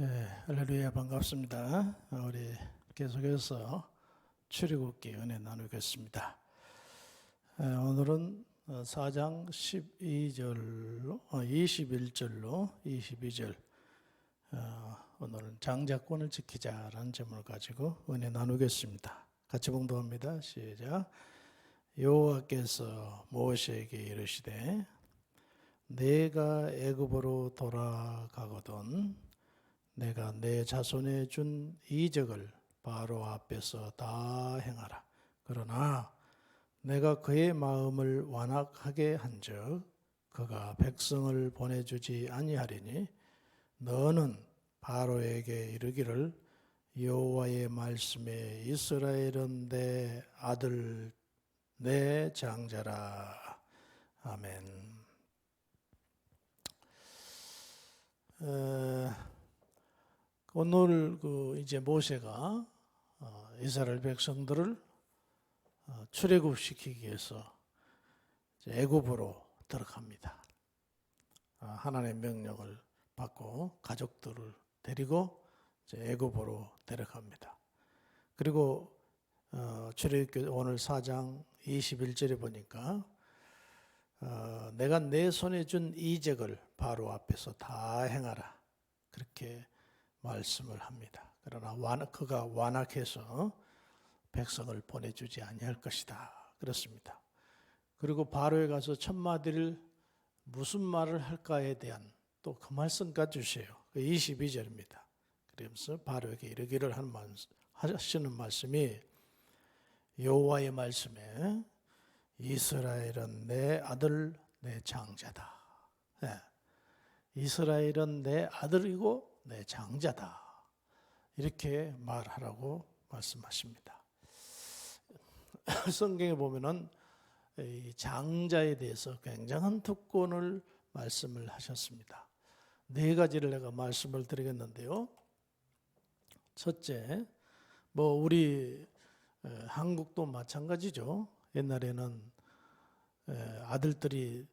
예, 할렐루야 반갑습니다. 우리 계속해서 출애굽기 은혜 나누겠습니다. 예, 오늘은 4장 12절로 21절로 22절 어, 오늘은 장자권을 지키자라는 제목을 가지고 은혜 나누겠습니다. 같이 봉독합니다. 시작. 여호와께서 모세에게 이르시되 내가 애굽으로 돌아가거든 내가 내 자손에 준 이적을 바로 앞에서 다 행하라. 그러나 내가 그의 마음을 완악하게 한즉 그가 백성을 보내주지 아니하리니 너는 바로에게 이르기를 여호와의 말씀에 이스라엘은 내 아들 내 장자라. 아멘. 오늘 그 이제 모세가 어, 이스라엘 백성들을 어, 출애굽시키기 위해서 애굽으로 들어갑니다. 아, 하나님의 명령을 받고 가족들을 데리고 애굽으로 데려갑니다. 그리고 어, 출애굽기 오늘 4장 21절에 보니까 어, 내가 내 손에 준 이적을 바로 앞에서 다 행하라 그렇게 말씀을 합니다. 그러나 완, 그가 완악해서 백성을 보내주지 아니할 것이다. 그렇습니다. 그리고 바로에 가서 첫 마디를 무슨 말을 할까에 대한 또 그 말씀까지 주세요. 그 22절입니다. 그러면서 바로에게 이르기를 하는 말, 하시는 말씀이 여호와의 말씀에 이스라엘은 내 아들 내 장자다. 예. 이스라엘은 내 아들이고 내 장자다. 이렇게 말하라고 말씀하십니다. 성경에 보면은 이 장자에 대해서 굉장한 특권을 말씀을 하셨습니다. 네 가지를 내가 말씀을 드리겠는데요. 첫째, 뭐 우리 에, 한국도 마찬가지죠. 옛날에는 에, 아들들이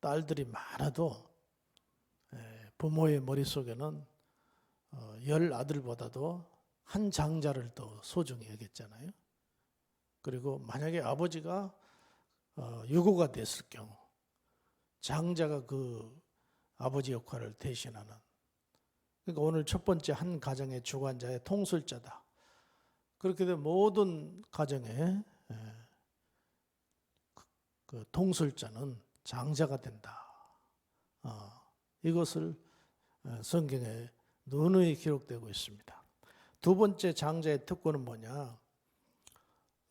딸들이 많아도 에, 부모의 머릿속에는 어, 열 아들보다도 한 장자를 더 소중히 여겼잖아요. 그리고 만약에 아버지가 어, 유고가 됐을 경우 장자가 그 아버지 역할을 대신하는 그러니까 오늘 첫 번째 한 가정의 주관자의 통솔자다. 그렇게 되면 모든 가정에 에, 그, 그 통솔자는 장자가 된다. 어, 이것을 어, 성경에 누누이 기록되고 있습니다. 두 번째 장자의 특권은 뭐냐?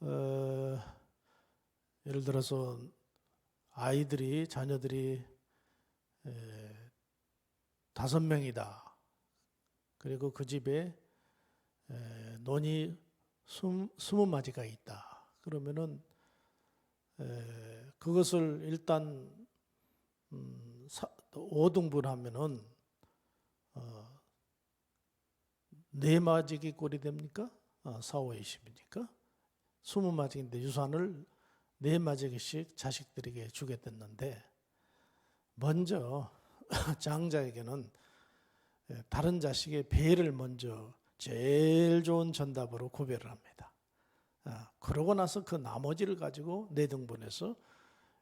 어, 예를 들어서 아이들이 자녀들이 에, 다섯 명이다. 그리고 그 집에 에, 논이 스무, 마디가 있다. 그러면은 에, 그것을 일단 음, 사, 5등분 하면은 어, 네 마지기 꼴이 됩니까? 어, 4, 5, 20이니까 20마지기인데 유산을 네 마지기씩 자식들에게 주게 됐는데 먼저 장자에게는 예, 다른 자식의 배를 먼저 제일 좋은 전답으로 구별을 합니다. 아, 그러고 나서 그 나머지를 가지고 네 등분해서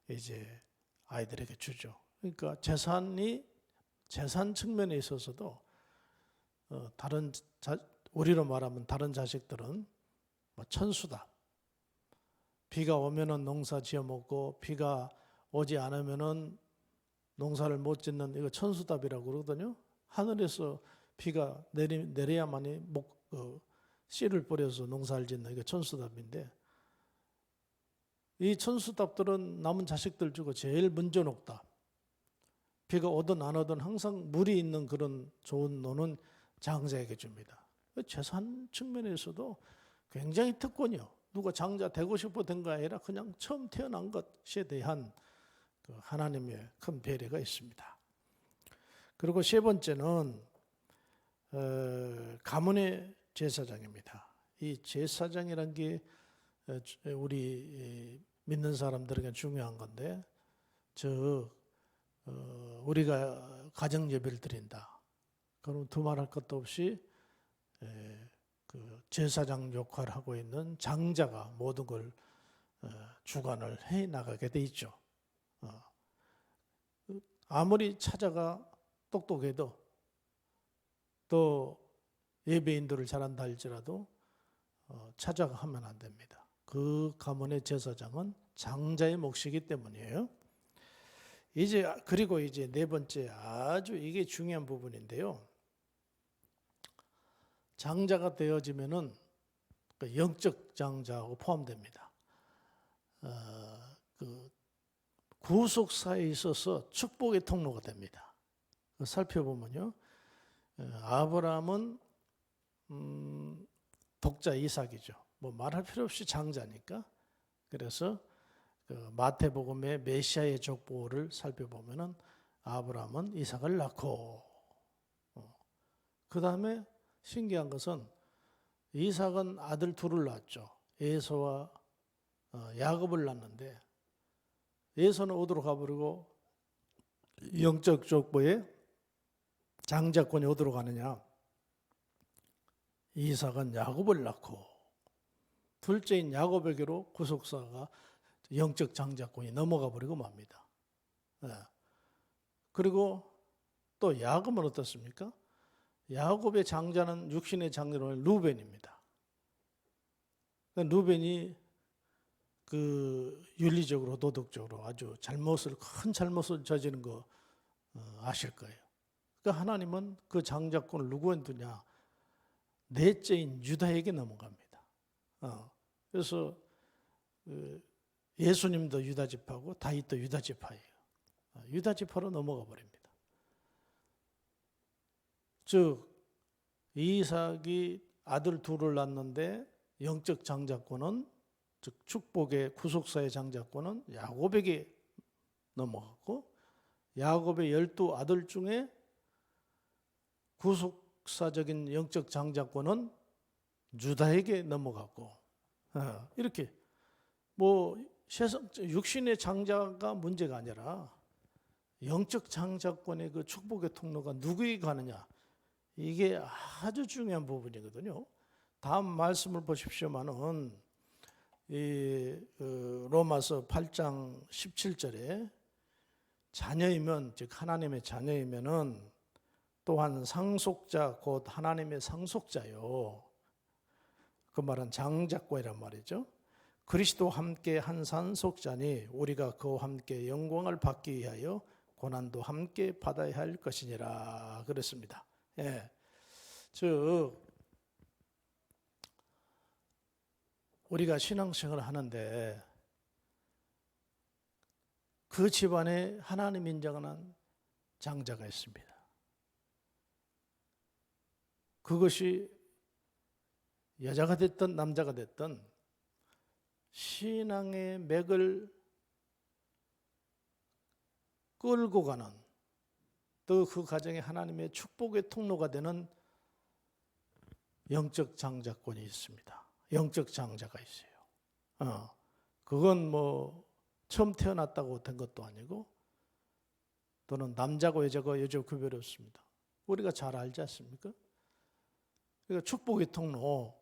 이제 아이들에게 주죠. 그러니까 재산이 재산 측면에 있어서도 어, 다른 자, 우리로 말하면 다른 자식들은 뭐 천수다. 비가 오면은 농사 지어 먹고 비가 오지 않으면은 농사를 못 짓는 이거 천수답이라고 그러거든요. 하늘에서 비가 내리, 내려야만이 목, 어, 씨를 뿌려서 농사를 짓는 이거 천수답인데 이 천수답들은 남은 자식들 주고 제일 먼저 녹다. 비가 오든 안 오든 항상 물이 있는 그런 좋은 노는 장자에게 줍니다. 재산 측면에서도 굉장히 특권이요. 누가 장자 되고 싶어 된 거 아니라 그냥 처음 태어난 것에 대한 그 하나님의 큰 배려가 있습니다. 그리고 세 번째는 어, 가문의 제사장입니다. 이 제사장이란 게 어, 우리 믿는 사람들에게 중요한 건데, 저 어, 우리가 가정 예배를 드린다. 그럼 두말할 것도 없이 에, 그 제사장 역할을 하고 있는 장자가 모든 걸 어, 주관을 해 나가게 돼 있죠. 어. 아무리 찾아가 똑똑해도 또 예배인들을 잘한다 할지라도 어, 찾아가 하면 안 됩니다. 그 가문의 제사장은 장자의 몫이기 때문이에요. 이제 그리고 이제 네 번째 아주 이게 중요한 부분인데요. 장자가 되어지면은 그 영적 장자하고 포함됩니다. 어, 그 구속사에 있어서 축복의 통로가 됩니다. 그 살펴보면요, 어, 아브라함은 음, 독자 이삭이죠. 뭐 말할 필요 없이 장자니까. 그래서 그 마태복음의 메시아의 족보를 살펴보면은 아브라함은 이삭을 낳고, 어, 그 다음에 신기한 것은 이삭은 아들 둘을 낳았죠. 에서와 어, 야곱을 낳는데 에서는 어디로 가버리고 영적 족보에 장자권이 어디로 가느냐? 이삭은 야곱을 낳고 둘째인 야곱에게로 구속사가 영적 장자권이 넘어가 버리고 맙니다. 예. 그리고 또 야곱은 어떻습니까? 야곱의 장자는 육신의 장자는 루벤입니다. 그러니까 루벤이 그 윤리적으로 도덕적으로 아주 잘못을 큰 잘못을 저지른 거 어, 아실 거예요. 그러니까 하나님은 그 장자권을 누구한테 두냐? 넷째인 유다에게 넘어갑니다. 어, 그래서 그 예수님도 유다 지파고 다윗도 유다 지파예요. 어, 유다 지파로 넘어가 버립니다. 즉 이삭이 아들 둘을 낳는데 영적 장자권은 즉 축복의 구속사의 장자권은 야곱에게 넘어갔고 야곱의 열두 아들 중에 구속사적인 영적 장자권은 유다에게 넘어갔고 어, 이렇게 뭐 세상 육신의 장자가 문제가 아니라 영적 장자권의 그 축복의 통로가 누구에게 가느냐 이게 아주 중요한 부분이거든요. 다음 말씀을 보십시오만은 이 어, 로마서 8장 17절에 자녀이면 즉 하나님의 자녀이면은 또한 상속자 곧 하나님의 상속자요. 그 말은 장자권이란 말이죠. 그리스도 함께 한 상속자니 우리가 그와 함께 영광을 받기 위하여 고난도 함께 받아야 할 것이니라 그랬습니다. 예. 즉 우리가 신앙생활을 하는데 그 집안에 하나님 인정하는 장자가 있습니다. 그것이 여자가 됐든 남자가 됐든 신앙의 맥을 끌고 가는 또 그 가정에 하나님의 축복의 통로가 되는 영적 장자권이 있습니다. 영적 장자가 있어요. 어, 그건 뭐 처음 태어났다고 된 것도 아니고 또는 남자고 여자고 여자 구별이 없습니다. 우리가 잘 알지 않습니까? 그러니까 축복의 통로,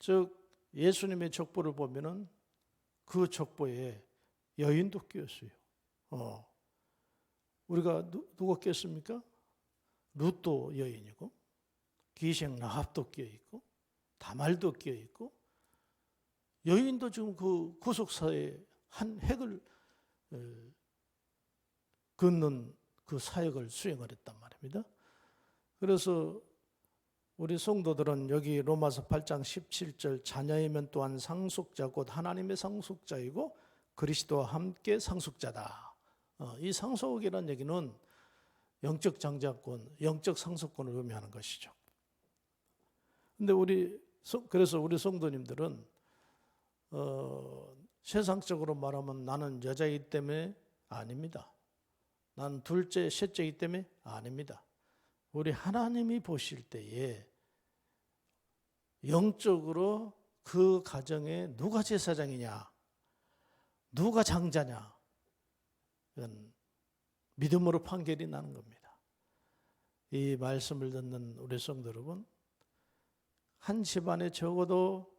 즉 예수님의 족보를 보면은 그 족보에 여인도 끼었어요. 어. 우리가 누, 누가 꼈습니까? 룻도 여인이고 기생 라합도 끼어 있고 다말도 끼어 있고 여인도 지금 그 구속사의 한 획을 긋는 그 사역을 수행을 했단 말입니다. 그래서 우리 성도들은 여기 로마서 8장 17절 자녀이면 또한 상속자 곧 하나님의 상속자이고 그리스도와 함께 상속자다. 어, 이 상속이라는 얘기는 영적 장자권, 영적 상속권을 의미하는 것이죠. 근데 우리 그래서 우리 성도님들은 어, 세상적으로 말하면 나는 여자이기 때문에 아닙니다. 나는 둘째, 셋째이기 때문에 아닙니다. 우리 하나님이 보실 때에 영적으로 그 가정에 누가 제사장이냐, 누가 장자냐, 이건 믿음으로 판결이 나는 겁니다. 이 말씀을 듣는 우리 성도 여러분, 한 집안에 적어도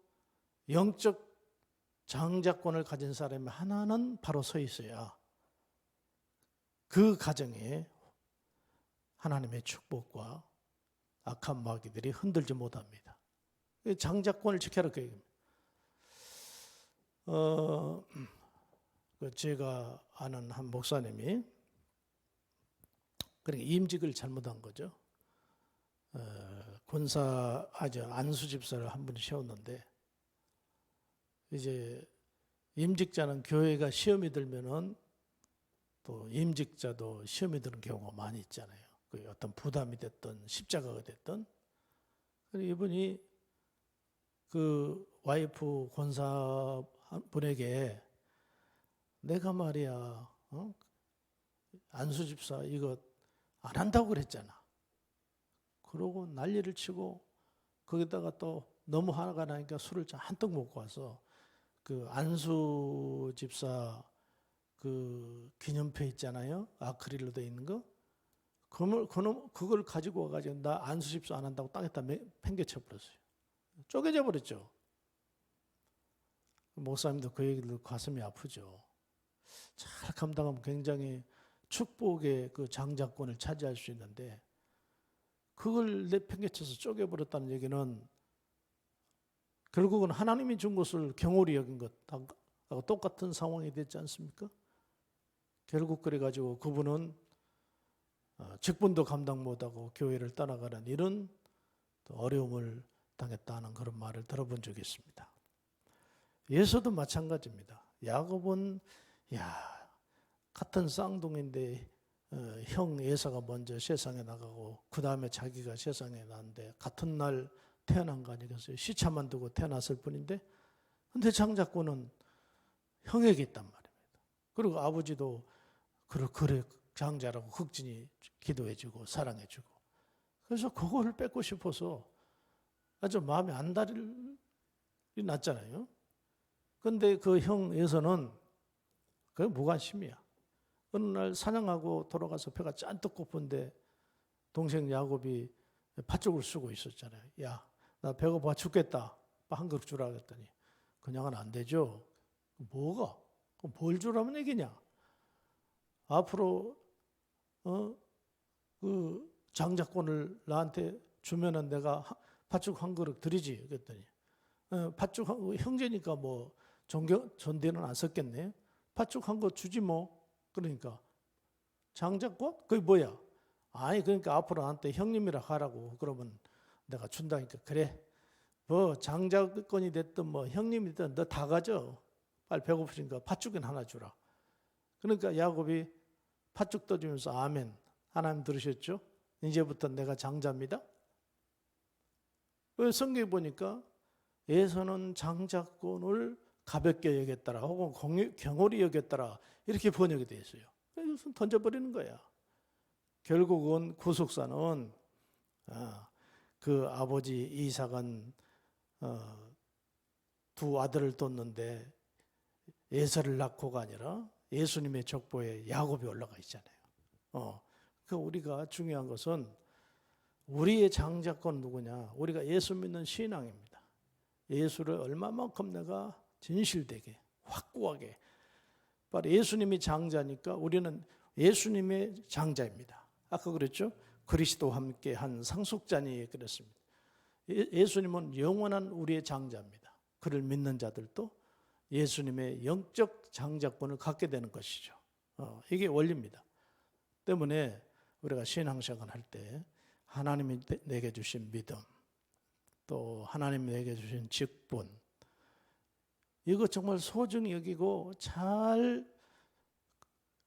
영적 장자권을 가진 사람이 하나는 바로 서 있어야 그 가정에 하나님의 축복과 악한 마귀들이 흔들지 못합니다. 이 장자권을 지켜라 그 얘기입니다. 어, 그 제가 아는 한 목사님이 그러니까 임직을 잘못한 거죠. 어, 군사 아주 안수 집사를 한 분이 세웠는데 이제 임직자는 교회가 시험이 들면은 또 임직자도 시험이 드는 경우가 많이 있잖아요. 그 어떤 부담이 됐든 십자가가 그래서 이분이 그 와이프 권사 분에게 내가 말이야 어? 안수 집사 이거 안 한다고 그랬잖아. 그러고 난리를 치고 거기다가 또 너무 화가 나니까 술을 한뜩 먹고 와서 그 안수 집사 그 기념패 있잖아요. 아크릴로 돼 있는 거. 그걸, 그놈, 그걸 가지고 와가지고 나 안수 집사 안 한다고 땅에다 팽개쳐 버렸어요. 쪼개져 버렸죠. 목사님도 그 얘기를 듣고 가슴이 아프죠. 잘 감당하면 굉장히 축복의 그 장자권을 차지할 수 있는데 그걸 내팽개쳐서 쪼개버렸다는 얘기는 결국은 하나님이 준 것을 경홀히 여긴 것하고 똑같은 상황이 됐지 않습니까? 결국 그래가지고 그분은 어, 직분도 감당 못하고 교회를 떠나가는 이런 어려움을 당했다는 그런 말을 들어본 적이 있습니다. 예수도 마찬가지입니다. 야곱은 야 같은 쌍둥이인데 어, 형 예사가 먼저 세상에 나가고 그 다음에 자기가 세상에 나는데 같은 날 태어난 거 아니겠어요? 시차만 두고 태어났을 뿐인데 근데 장자권은 형에게 있단 말입니다. 그리고 아버지도 그래 그래 장자라고 극진히 기도해주고 사랑해주고 그래서 그거를 뺏고 싶어서 아주 마음에 안달이 났잖아요. 근데 그 형에서는 그게 무관심이야. 어느 날 사냥하고 돌아가서 배가 짠뜩 고픈데 동생 야곱이 팥죽을 쓰고 있었잖아요. 야, 나 배고파 죽겠다. 한 그릇 주라 그랬더니 그냥은 안 되죠. 뭐가? 뭘 주라면 얘기냐? 앞으로 어 그 장자권을 나한테 주면은 내가 팥죽 한 그릇 드리지 그랬더니 어, 팥죽 한, 형제니까 뭐 존경 존대는 안 썼겠네. 팥죽 한거 주지 뭐. 그러니까 장자권 그게 뭐야? 아니 그러니까 앞으로 나한테 형님이라 하라고 그러면 내가 준다니까 그래. 뭐 장자권이 됐든 뭐 형님이 됐든 너 다 가져. 빨리 배고프니까 팥죽은 하나 주라. 그러니까 야곱이 팥죽 떠주면서 아멘. 하나님 들으셨죠? 이제부터 내가 장자입니다. 왜 성경에 보니까 예서는 장자권을 가볍게 여겼더라 혹은 경홀히 여겼더라 이렇게 번역이 되어 있어요. 그래서 던져버리는 거야. 결국은 구속사는 아, 그 아버지 이삭은 어, 두 아들을 뒀는데 예서를 낳고가 아니라 예수님의 족보에 야곱이 올라가 있잖아요. 어, 그 우리가 중요한 것은 우리의 장자권 누구냐? 우리가 예수 믿는 신앙입니다. 예수를 얼마만큼 내가 진실되게 확고하게 바로 예수님이 장자니까 우리는 예수님의 장자입니다. 아까 그랬죠? 그리스도와 함께 한 상속자니 그랬습니다. 예수님은 영원한 우리의 장자입니다. 그를 믿는 자들도 예수님의 영적 장자권을 갖게 되는 것이죠. 어, 이게 원리입니다. 때문에 우리가 신앙생활 할때 하나님이 내게 주신 믿음, 또 하나님이 내게 주신 직분, 이거 정말 소중히 여기고 잘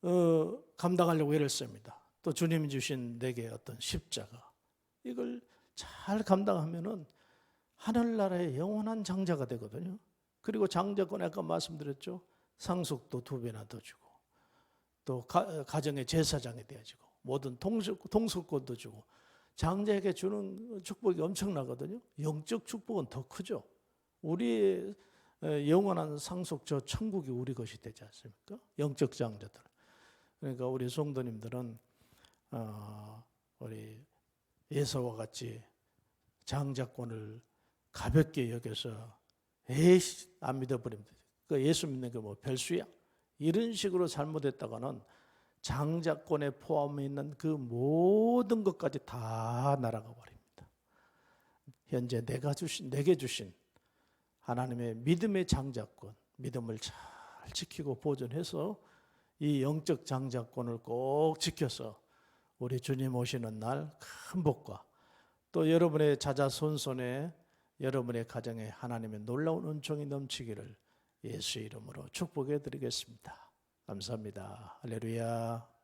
어, 감당하려고 애를 씁니다. 또 주님이 주신 내게 어떤 십자가 이걸 잘 감당하면은 하늘나라의 영원한 장자가 되거든요. 그리고 장자권 아까 말씀드렸죠. 상속도 두 배나 더 주고 또 가, 정의 제사장이 되어지고 모든 통속, 통속권도 주고 장자에게 주는 축복이 엄청나거든요. 영적 축복은 더 크죠. 우리의 영원한 상속 저 천국이 우리 것이 되지 않습니까? 영적 장자들. 그러니까 우리 성도님들은 어, 우리 예서와 같이 장자권을 가볍게 여겨서 에이씨 안 믿어버리면 되지. 그 예수 믿는 게 뭐 별수야? 이런 식으로 잘못했다가는 장자권에 포함해 있는 그 모든 것까지 다 날아가 버립니다. 현재 내가 주신 내게 주신 하나님의 믿음의 장자권, 믿음을 잘 지키고 보존해서 이 영적 장자권을 꼭 지켜서 우리 주님 오시는 날 큰 복과 또 여러분의 자자손손에 여러분의 가정에 하나님의 놀라운 은총이 넘치기를 예수 이름으로 축복해 드리겠습니다. 감사합니다. 할렐루야.